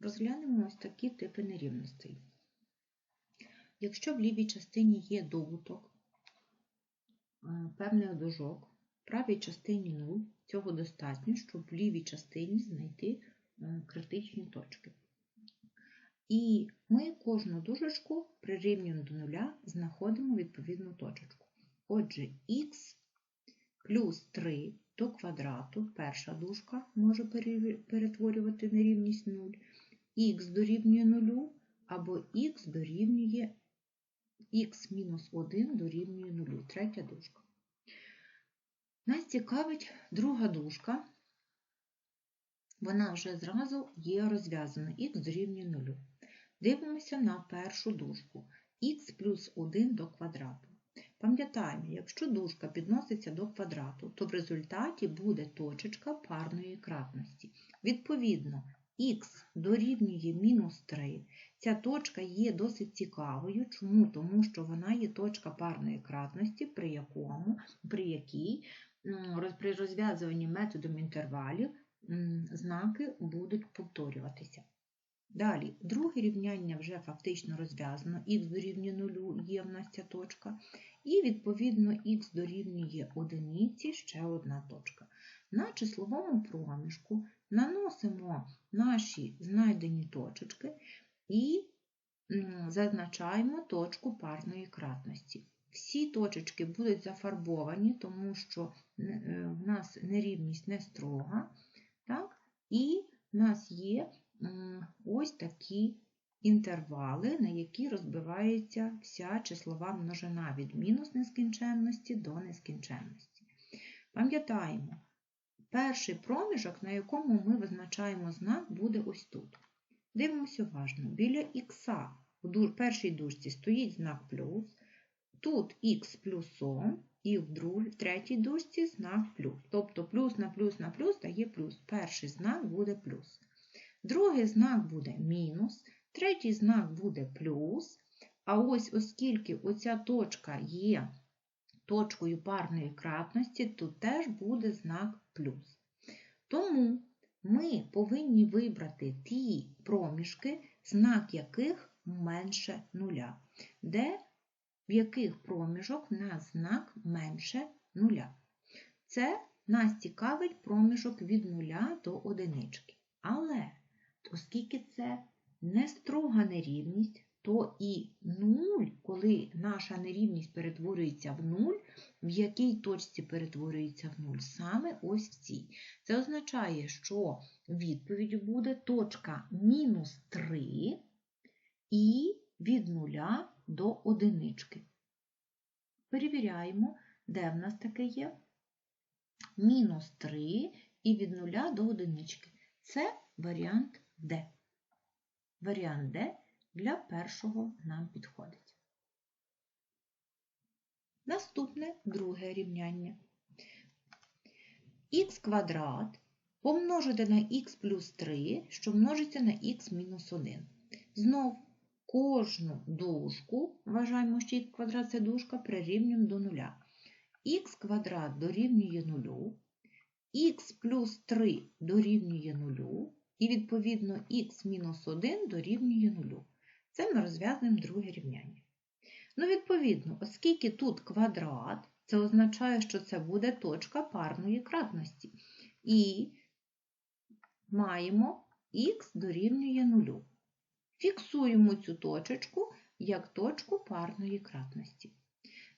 Розглянемо ось такі типи нерівностей. Якщо в лівій частині є добуток, е, певний одужок, в правій частині 0, цього достатньо, щоб в лівій частині знайти е, критичні точки. І ми кожну дужечку прирівнюємо до нуля, знаходимо відповідну точечку. Отже, х плюс 3 до квадрату, перша дужка може перетворювати нерівність 0, х дорівнює 0 або х дорівнює х мінус 1 дорівнює 0, третя дужка. Нас цікавить друга дужка, вона вже зразу є розв'язана, х дорівнює 0. Дивимося на першу дужку х плюс 1 до квадрату. Пам'ятаємо, якщо дужка підноситься до квадрату, то в результаті буде точечка парної кратності. Відповідно, х дорівнює мінус 3. Ця точка є досить цікавою. Чому? Тому що вона є точка парної кратності, при якому, при якій при розв'язуванні методом інтервалів знаки будуть повторюватися. Далі, друге рівняння вже фактично розв'язано, х дорівнює 0 є в нас ця точка, і, відповідно, х дорівнює одиниці ще одна точка. На числовому проміжку наносимо наші знайдені точечки і зазначаємо точку парної кратності. Всі точечки будуть зафарбовані, тому що е, в нас нерівність не строга, так? і в нас є ось такі інтервали, на які розбивається вся числова множина від мінус нескінченності до нескінченності. Пам'ятаємо, перший проміжок, на якому ми визначаємо знак, буде ось тут. Дивимося уважно, біля х в першій дужці стоїть знак плюс, тут х плюсом, і в, третій дужці знак плюс. Тобто плюс на плюс на плюс дає плюс. Перший знак буде плюс. Другий знак буде мінус, третій знак буде плюс. А ось оскільки оця точка є точкою парної кратності, то теж буде знак. Тому ми повинні вибрати ті проміжки, знак яких менше нуля, де в яких проміжок на знак менше нуля. Це нас цікавить проміжок від нуля до одинички. Але оскільки це не строга нерівність, то і 0, коли наша нерівність перетворюється в 0, в якій точці перетворюється в 0? Саме ось в цій. Це означає, що відповідь буде точка мінус 3 і від 0 до одинички. Перевіряємо, де в нас таке є. Мінус 3 і від 0 до одинички. Це варіант Д. Варіант Д для першого нам підходить. Наступне друге рівняння. х квадрат помножити на х плюс 3, що множиться на х мінус 1. Знов кожну дужку, вважаємо, що х квадрат це дужка, прирівнюємо до нуля. х квадрат дорівнює 0, х плюс 3 дорівнює 0, і, відповідно, х-1 дорівнює 0. Це ми розв'язуємо друге рівняння. Ну, відповідно, оскільки тут квадрат, це означає, що це буде точка парної кратності. І маємо х дорівнює 0. Фіксуємо цю точечку як точку парної кратності.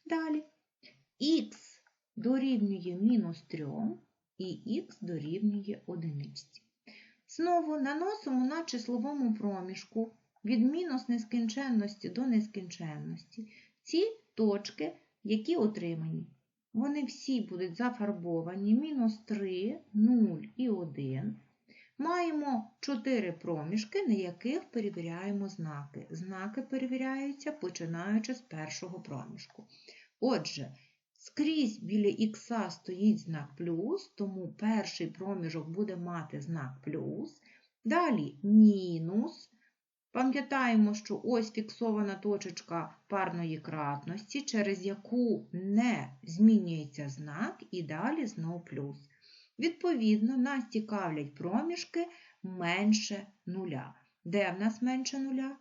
Далі х дорівнює мінус 3 і х дорівнює 1. Знову наносимо на числовому проміжку від мінус нескінченності до нескінченності ці точки, які отримані. Вони всі будуть зафарбовані мінус 3, 0 і 1. Маємо 4 проміжки, на яких перевіряємо знаки. Знаки перевіряються починаючи з першого проміжку. Отже, Скрізь біля х стоїть знак плюс, тому перший проміжок буде мати знак плюс. Далі мінус. Пам'ятаємо, що ось фіксована точечка парної кратності, через яку не змінюється знак, і далі знов плюс. Відповідно, нас цікавлять проміжки менше нуля. Де в нас менше нуля?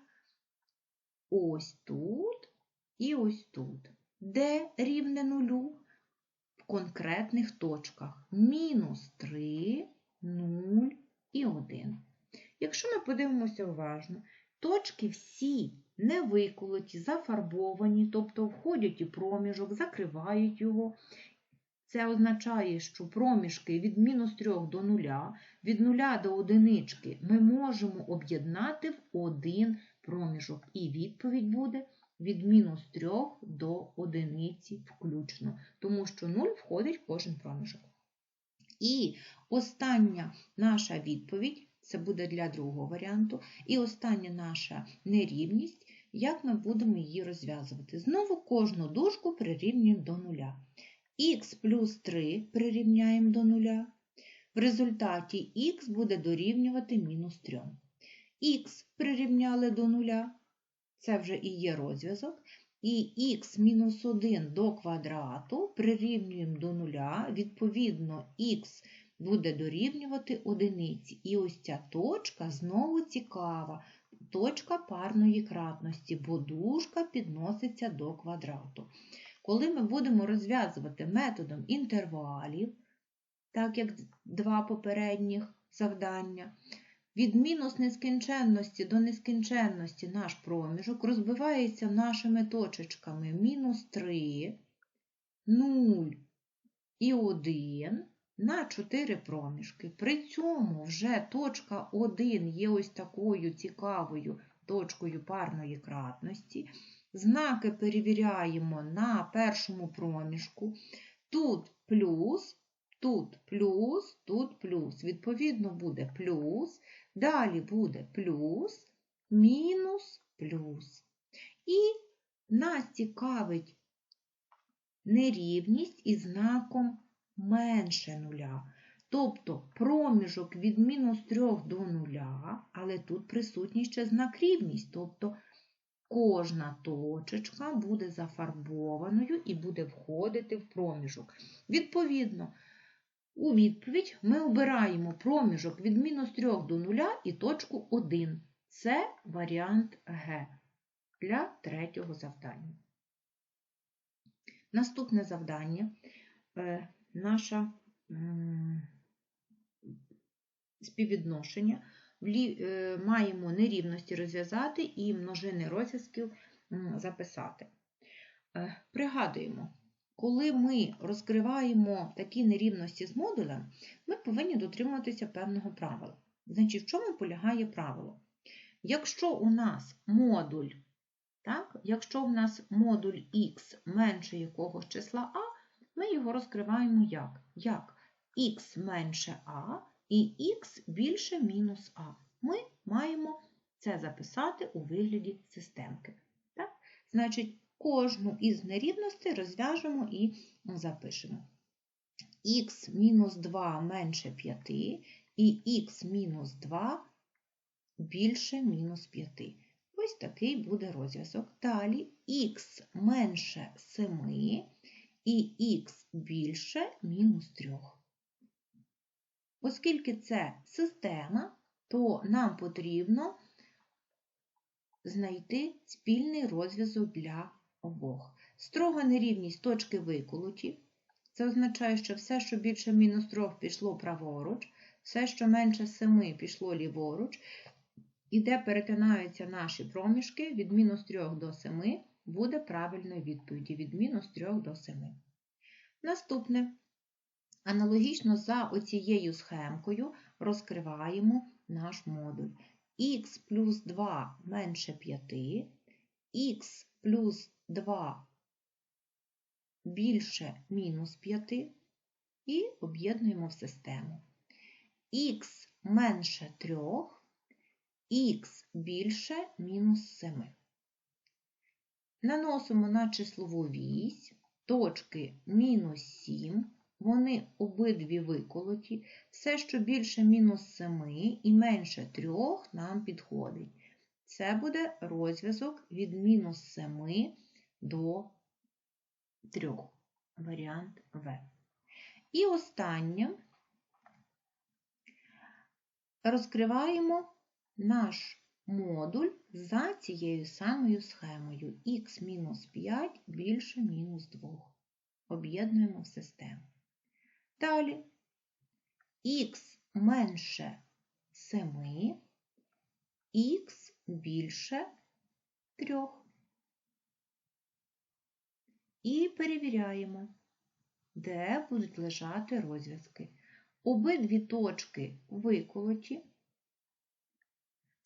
Ось тут і ось тут. Де рівне нулю? В конкретних точках. Мінус 3, 0 і 1. Якщо ми подивимося уважно, точки всі не виколоті, зафарбовані, тобто входять у проміжок, закривають його. Це означає, що проміжки від мінус 3 до 0, від 0 до одинички ми можемо об'єднати в один проміжок. І відповідь буде від мінус 3 до одиниці включно, тому що 0 входить в кожен проміжок. І остання наша відповідь це буде для другого варіанту. І остання наша нерівність, як ми будемо її розв'язувати. Знову кожну дужку прирівнюємо до нуля. Х плюс 3 прирівняємо до нуля. В результаті х буде дорівнювати мінус 3. Х прирівняли до нуля, це вже і є розв'язок. І х мінус 1 до квадрату прирівнюємо до нуля, відповідно, х буде дорівнювати одиниці. І ось ця точка знову цікава. Точка парної кратності, бо дужка підноситься до квадрату. Коли ми будемо розв'язувати методом інтервалів, так як два попередніх завдання, від мінус нескінченності до нескінченності наш проміжок розбивається нашими точечками мінус 3, 0 і 1 на 4 проміжки. При цьому вже точка 1 є ось такою цікавою точкою парної кратності. Знаки перевіряємо на першому проміжку. Тут плюс, тут плюс, тут плюс. Відповідно, буде плюс, далі буде плюс, мінус, плюс. І нас цікавить нерівність із знаком менше нуля. Тобто проміжок від мінус 3 до нуля, але тут присутній ще знак рівність. Тобто кожна точечка буде зафарбованою і буде входити в проміжок. Відповідно, у відповідь ми обираємо проміжок від мінус 3 до 0 і точку 1. Це варіант Г для третього завдання. Наступне завдання е, наша співвідношення. Е, маємо нерівності розв'язати і множини розв'язків записати. Е, пригадуємо, коли ми розкриваємо такі нерівності з модулем, ми повинні дотримуватися певного правила. Значить, в чому полягає правило? Якщо у нас модуль, так, якщо у нас модуль х менше якогось числа А, ми його розкриваємо як? Як х менше А і х більше мінус А. Ми маємо це записати у вигляді системки. Так? Значить, кожну із нерівностей розв'яжемо і запишемо. х мінус 2 менше 5 і х мінус 2 більше мінус 5. Ось такий буде розв'язок. Далі х менше 7 і х більше мінус 3. Оскільки це система, то нам потрібно знайти спільний розв'язок для обох. Строга нерівність точки виколоті. Це означає, що все, що більше мінус 3 пішло праворуч, все, що менше 7 пішло ліворуч, і де перетинаються наші проміжки від мінус 3 до 7, буде правильною відповіді від мінус 3 до 7. Наступне. Аналогічно за оцією схемкою розкриваємо наш модуль. х плюс 2 менше 5, х плюс 2 більше мінус 5 і об'єднуємо в систему. х менше 3, х більше мінус 7. Наносимо на числову вісь точки мінус 7 вони обидві виколоті. Все, що більше мінус 7 і менше 3 нам підходить. Це буде розв'язок від мінус 7 до 3. Варіант В. І останнє розкриваємо наш модуль за цією самою схемою х-5 більше мінус 2. Об'єднуємо в систему. Далі х менше 7, х більше 3. І перевіряємо, де будуть лежати розв'язки. Обидві точки виколоті.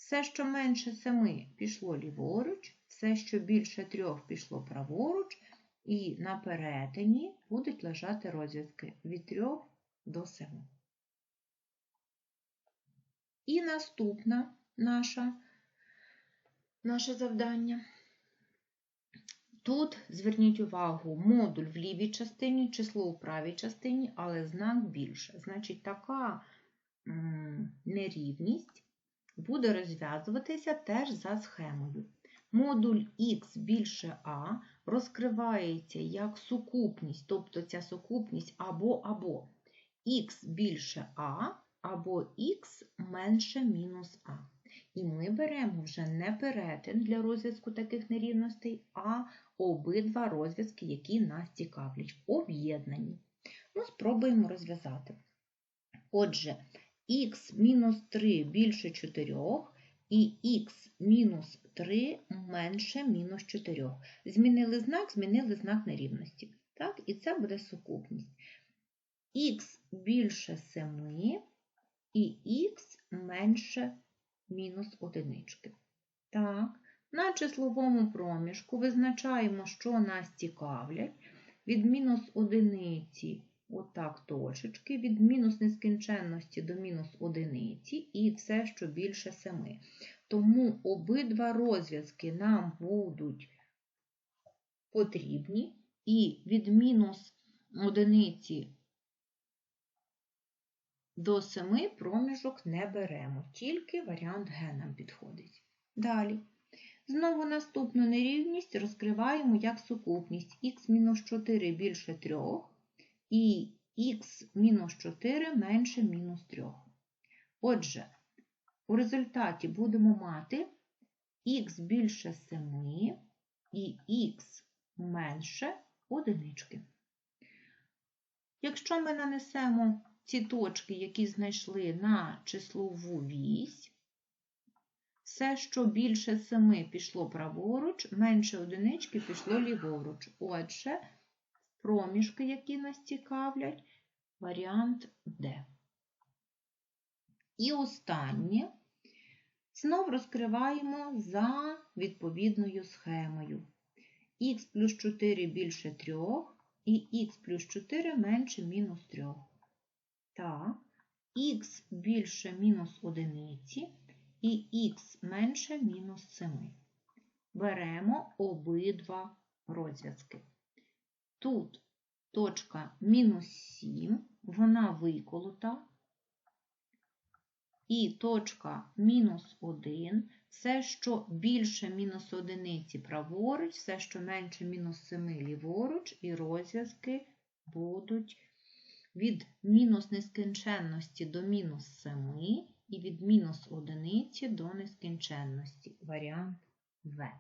Все, що менше 7 пішло ліворуч, все, що більше 3 пішло праворуч, і на перетині будуть лежати розв'язки від 3 до 7. І наступна наша, наше завдання. Тут зверніть увагу, модуль в лівій частині, число у правій частині, але знак більше. Значить, така нерівність буде розв'язуватися теж за схемою. Модуль х більше А розкривається як сукупність, тобто ця сукупність або або х більше А або х менше мінус А. І ми беремо вже не перетин для розв'язку таких нерівностей, а обидва розв'язки, які нас цікавлять, об'єднані. Ну, спробуємо розв'язати. Отже, х мінус 3 більше 4 і х мінус 3 менше мінус 4. Змінили знак, змінили знак нерівності. Так? І це буде сукупність. х більше 7 і х менше мінус одинички. Так, на числовому проміжку визначаємо, що нас цікавлять. Від мінус одиниці, отак точечки, від мінус нескінченності до мінус одиниці і все, що більше 7. Тому обидва розв'язки нам будуть потрібні, і від мінус одиниці до 7 проміжок не беремо, тільки варіант Г нам підходить. Далі. Знову наступну нерівність розкриваємо як сукупність х-4 більше 3 і х-4 менше мінус 3. Отже, у результаті будемо мати х більше 7 і х менше одинички. Якщо ми нанесемо ці точки, які знайшли на числову вісь, все, що більше 7 пішло праворуч, менше одинички пішло ліворуч. Отже, проміжки, які нас цікавлять, варіант Д. І останнє знов розкриваємо за відповідною схемою. х плюс 4 більше 3 і х плюс 4 менше мінус 3. Так, х більше мінус одиниці і х менше мінус 7. Беремо обидва розв'язки. Тут точка мінус 7, вона виколота, і точка мінус 1, все, що більше мінус одиниці праворуч, все, що менше мінус 7 ліворуч, і розв'язки будуть від мінус нескінченності до мінус 7 і від мінус одиниці до нескінченності. Варіант В.